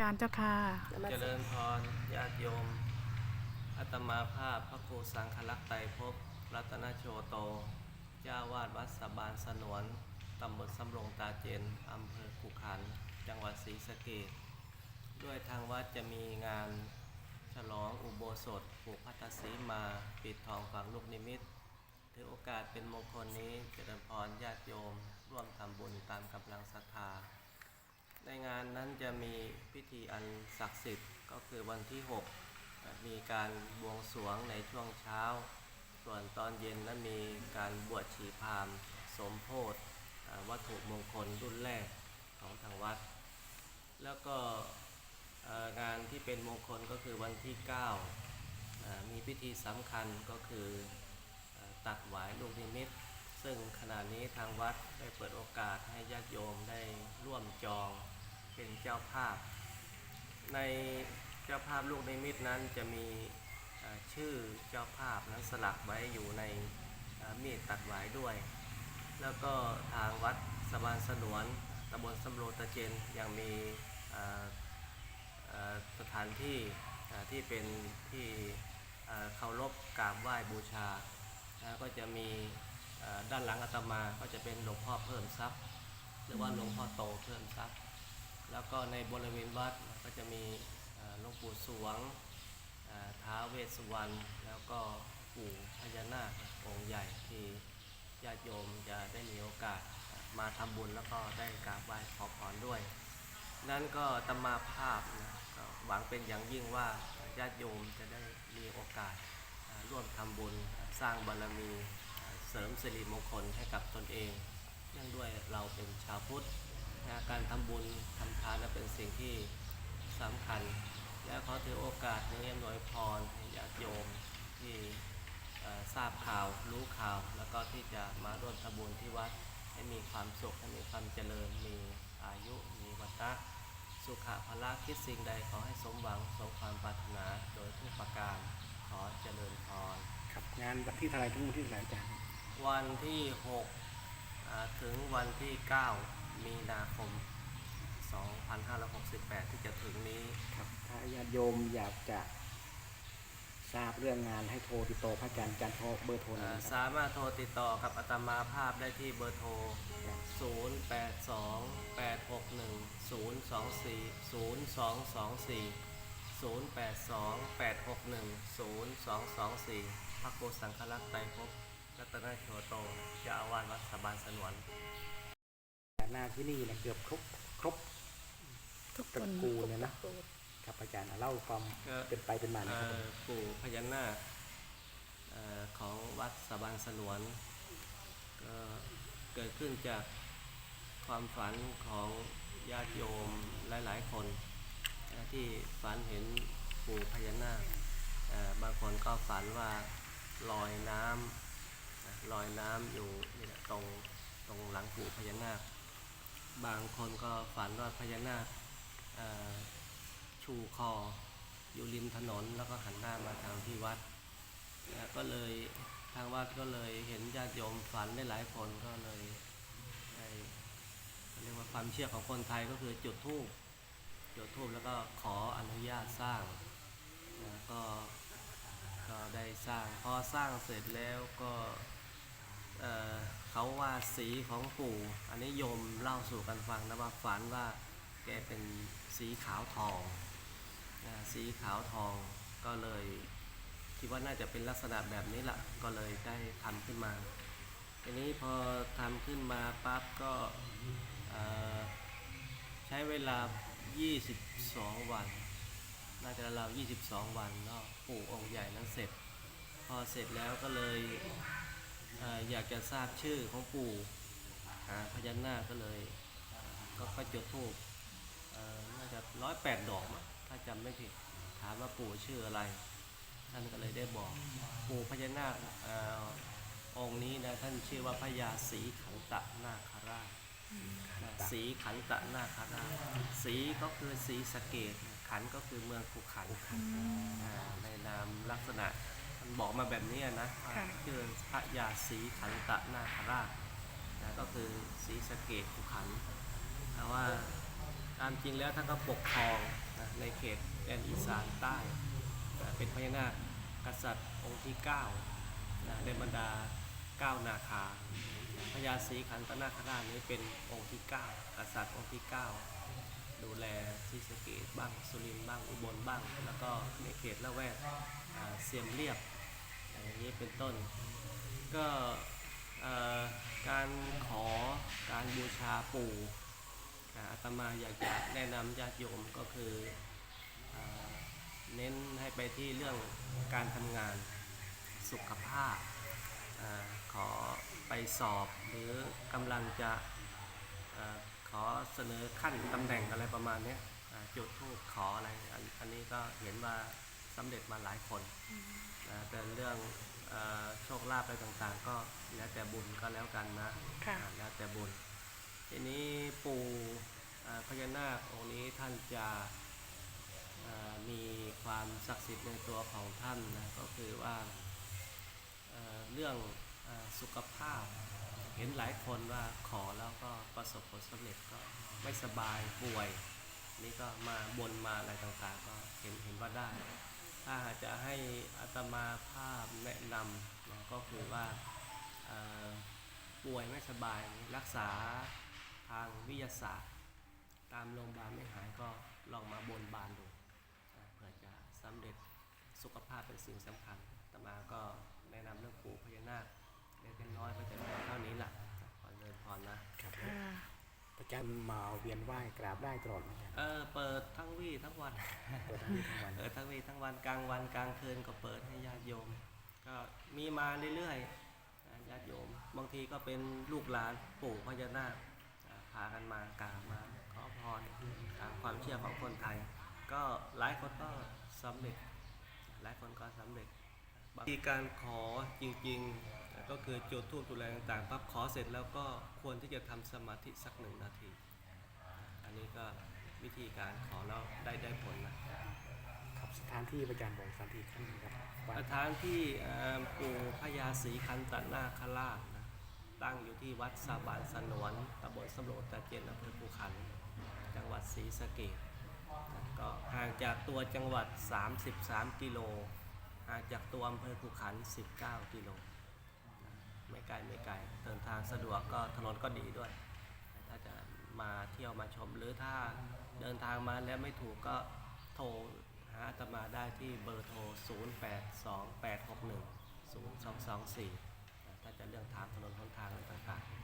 การเจ้าค่ะเจริญพรญาติโยมอาตมาภาพพระครูสังฆลักษณ์ไตรภพรัตนโชโต เจ้าวาดวัดสะบานสนวนตำบลสำรงตาเจนอำเภอขุขัน จังหวัดศรีสะเกษด้วยทางวัดจะมีงานฉลองอุโบสถผูกพัทธสีมาปิดทองฝังลูกนิมิตถือโอกาสเป็นมงคลนี้เจริญพรญาติโยม ร่วมทำบุญตามกำลังศรัทธา ในงานนั้นจะมีพิธีอันศักดิ์สิทธิ์ก็คือวันที่ 6 มีการบวงสรวงในช่วงเช้า ส่วนตอนเย็นนั้นมีการบวชชีพามสมโพธิวัตถุมงคลรุ่นแรกของทางวัด แล้วก็งานที่เป็นมงคลก็คือวันที่9อ่ามีพิธีสำคัญก็คืออตัดหวายลูกนิมิตซึ่งขณะนี้ทางวัดได้เปิดโอกาสให้ญาติโยมได้ร่วมจอง จ้าภาพ ในเจ้าภาพลูกนิมิตนั้นจะมีชื่อเจ้าภาพนั้นสลักไว้อยู่ในมีดตัดหวายด้วย แล้วก็ทางวัดสบานสนวนตำบลสำโรตะเจนยังมีสถานที่ที่เป็นที่เคารพกราบไหว้บูชาแล้วก็จะมีด้านหลังอาตมาก็จะเป็นหลวงพ่อเพิ่มทรัพย์ หรือว่าหลวงพ่อโตเพิ่มทรัพย์ ก็ในบริเวณวัดก็จะมีหลวงปู่สวงท้าเวสวรรณแล้วก็ปู่พญานาคองค์ใหญ่ที่ญาติโยมจะได้มีโอกาสมาทำบุญแล้วก็ได้กราบไหว้ขอพรด้วย นั่นก็ตมาภาพนะหวังเป็นอย่างยิ่งว่าญาติโยมจะได้มีโอกาสร่วมทำบุญสร้างบารมีเสริมสิริมงคลให้กับตนเองเนื่องด้วยเราเป็นชาวพุทธการทำบุญทำานนั้นเป็นสิ่งที่สำคัญ และขอถือโอกาสนี้อำนวยพรให้ญาติโยมที่เอ่อทราบข่าวรู้ข่าว แล้วก็ที่จะมาร่วมทำบุญที่วัดให้มีความสุขให้มีความเจริญมีอายุมีวัฒนะสุขะพละคิดสิ่งใดขอให้สมหวังสมความปรารถนาโดยทุกประการขอเจริญพรครับงานวันที่เท่าไหรถึงวันที่เท่าไหรอาจารย์วันที่6อ่าถึงวันที่ 9 มีนาคม 2568 ที่จะถึงนี้ ครับถ้าญาติโยมอยากจะทราบเรื่องงานให้โทรติดต่อพระอาจารย์อาจารย์โทรเบอร์โทรหนะอ่าครับสามารถโทรติดต่อกับอาตมาภาพได้ที่เบอร์โทร 082 861 024 0224 082 861 0224พระโกสังฆลักษณ์ไตรภพรัตนโชโตเจ้าอาวาสวัดสะบานสนวนหน้าที่นี่เนี่ยเกือบครบครบ ทุกตระคนกูลเลยนะครับอาจารย์เล่าความก็เป็นไปเป็นมาหนะเอ่ครับผมอปู่พญานาคเอ่อของวัดสะบานสนวนก็เกิดขึ้นจากความฝันของญาติโยมหลาย ๆ คนนะที่ฝันเห็นปู่พญานาคเอ่อบางคนก็ฝันว่าลอยน้ำนะลอยน้ำอยู่นี่แหละตรงตรงหลังปู่พญานาค บางคนก็ฝันว่าพญานาคเอ่อ ชูคอ อยู่ริมถนนแล้วก็หันหน้ามาทางที่วัดก็เลยทางวัดก็เลยเห็นญาติโยมฝันได้หลายคนก็เลยได้เรียกว่าความเชื่อของคนไทยก็คือจุดธูปจุดธูปแล้วก็ขออนุญาตสร้างนะก็ก็ได้สร้างพอสร้างเสร็จแล้วก็เเขาว่าสีของปู่ อันนี้โยมเล่าสู่กันฟังนะว่าฝันว่า แกเป็นสีขาวทองนะสีขาวทองก็เลยคิดว่าน่าจะเป็นลักษณะแบบนี้ละก็เลยได้ทำขึ้นมาทีนี้พอทำขึ้นมาปั๊บก็ใช้เวลา 22 วัน น่าจะราว22 วันก็ปู่องค์ใหญ่นั้นเสร็จ พอเสร็จแล้วก็เลยเออยากจะทราบชื่อของปู่หาพญานาคก็เลยก็ก็จุดธูป น่าจะร้อยแปดดอกมั้งถ้าจำไม่ผิดถามว่าปู่ชื่ออะไร ท่านก็เลยได้บอก ปู่พญานาคเอ่อองค์นี้นะท่านชื่อว่าพญาศรีขันตะนาคราชนะศรีขันตะนาคราชศรีก็คือศรีสะเกดขันก็คือเมืองภูขันอ่าในนามลักษณะมันบอกมาแบบนี้นะว่าชื่อพระยาศรีขันตะนาคราชนะก็คือศรีสะเกดภูขันแต่ว่าตามจริงแล้วท่านก็ปกครองนะในเขตแดนอีสานใต้นะเป็นพญานาคกษัตริย์องค์ที่9นะในบรรดา 9 นาคาพญาศรีขันธนาคราชนี้เป็นองค์ที่ 9 กษัตริย์องค์ที่ 9 ดูแลศรีสเกดบ้างสุรินบ้างอุบลบ้าง แล้วก็ในเขตละแวกเสียมเรียบอย่างนี้เป็นต้น ก็การขอการบูชาปู่ อ่าอาตมาอยากจะแนะนำญาติโยมก็คืออ่าเน้นให้ไปที่เรื่องการทำงานสุขภาพอาขอไปสอบหรือกำลังจะอาขอเสนอขั้นตำแหน่งอะไรประมาณเนี้ยอ่าจุดทูปขออะไรอันอันนี้ก็เห็นว่าสำเร็จมาหลายคนนะแต่เรื่องเออโชคลาภอะไรต่างๆ ก็แล้วแต่บุญก็แล้วกันนะค่ะอ่าแล้วแต่บุญทีนี้ปู่อ่าพ ญานาคองค์นี้ท่านจะมีความศักดิ์สิทธิ์ในตัวของท่านนะก็คือว่าเเรื่องอสุขภาพ เห็นหลายคนว่าขอแล้วก็ประสบผลสำเร็จก็ไม่สบายป่วย นี่ก็มาบนมาอะไรต่างๆ ก็เห็นเห็นว่าได้ ถ้าจะให้อาตมาภาพแนะนำนะก็คือว่าป่วยไม่สบายรักษาทางวิทยาศาสตร์ ตามโรงพยาบาลไม่หายก็ลองมาบนบานดูนะเพื่อจะสำเร็จสุขภาพเป็นสิ่งสำคัญอาตมาก็แนะนำเรื่องปู่พญานาคเล็กๆน้อยๆก็จะเป็นเท่านี้แหละขอเจริญพรนะครับค่ะพระอาจารย์มาเวียนไหว้กราบได้ตลอดไหมครับเออเปิดทั้งวี่ทั้งวันเปิดทั้งวี่ทั้งวันเปิดทั้งวีทั้งวันกลางวันกลางคืนก็เปิดให้ญาติโยม ก็มีมาเรื่อยๆนะญาติโยม บางทีก็เป็นลูกหลานปู่พญานาคอ่าพากันมากราบมาขอพรตามความ เชื่อของคนไทย ก็หลายคนก็สำเร็จ หลายคนก็สำเร็จบางทีการขอจริงๆ ก็คือจุดทูบจุดอะไรต่างๆปั๊บขอเสร็จแล้วก็ควรที่จะทำสมาธิสักหนึ่งนาที อันนี้ก็วิธีการขอแล้วได้ได้ผลนะครับสถานที่พระอาจารย์บอกสถานที่ครั้งหนึงครับวัดสถานที่เอ่อปู่พญาศรีคันตนาคราชนะตั้งอยู่ที่วัดสาบานสนวนตำบลสำโรงตะเกียนอำเภอภูขัน จังหวัดศรีสะเกษนะก็ห่างจากตัวจังหวัด 33 กิโล ห่างจากตัวอำเภอภูขัน 19 กิโล ไม่ไกลไม่ไกล เดินทางสะดวกก็ถนนก็ดีด้วย ถ้าจะมาเที่ยวมาชมหรือถ้าเดินทางมาแล้วไม่ถูกก็โทรหาอาตมาได้ที่เบอร์โทร 0828610224 ถ้าจะเรื่องถามถนนหนทางอะไรต่างๆ